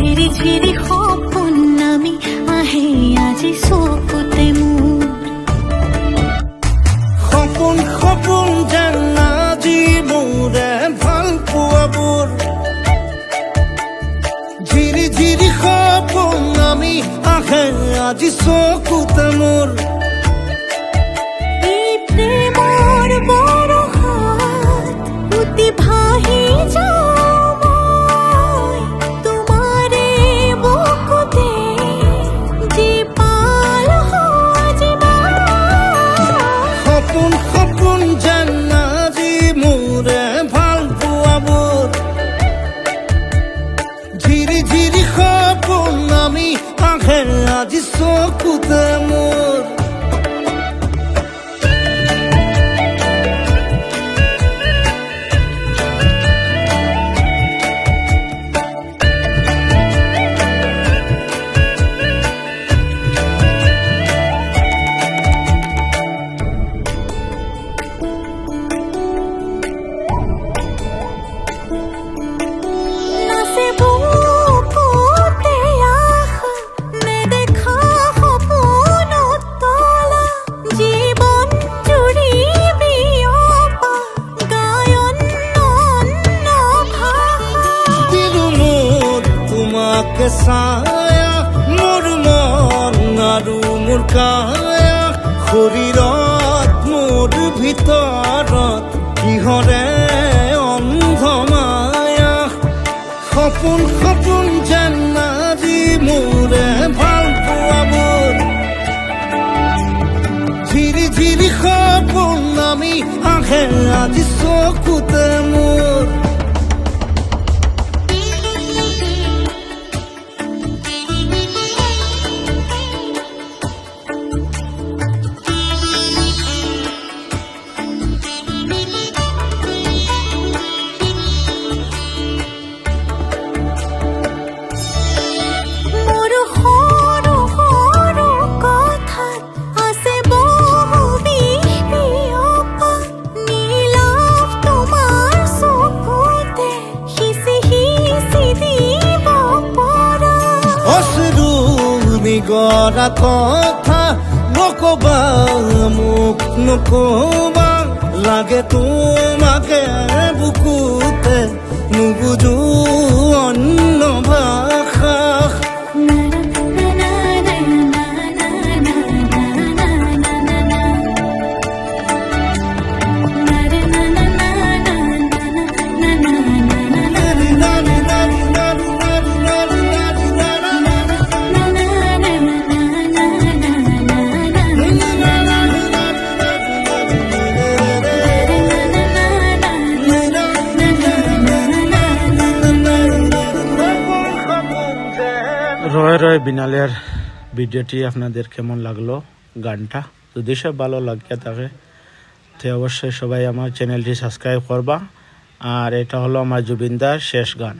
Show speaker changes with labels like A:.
A: ঝিরি ঝিরি হোপুন নামি, আহে আজি চকুতে মোৰ
B: সপোন সপোন যেন আজি মোৰে ভালো পোৱাবোৰ। ঝিৰি ঝিৰি সপোন নামি, আহে আজি চকুতে মোৰ চকুতে মোৰ ছায়া মোৰ মন আৰু মোৰ কায়া শৰীৰত মোৰ ভিতৰত কিহৰে অন্ধ মায়া। সপোন সপোন যেন আজি মোৰে ভালো পোৱাবোৰ ঝিৰি ঝিৰি সপোন আমি আহে আজি চকুতে। অশ্ৰু নিগৰা কথা নকবা মুখ নকবা লাগে তোমাকে
C: রয় রয় বিনালের ভিডিওটি আপনাদের কেমন লাগল? গানটা? যদি সব ভালো লাগে থাকে তো অবশ্যই সবাই আমার চ্যানেলটি সাবস্ক্রাইব করবা। আর এটা হলো আমার জুবিনদার শেষ গান।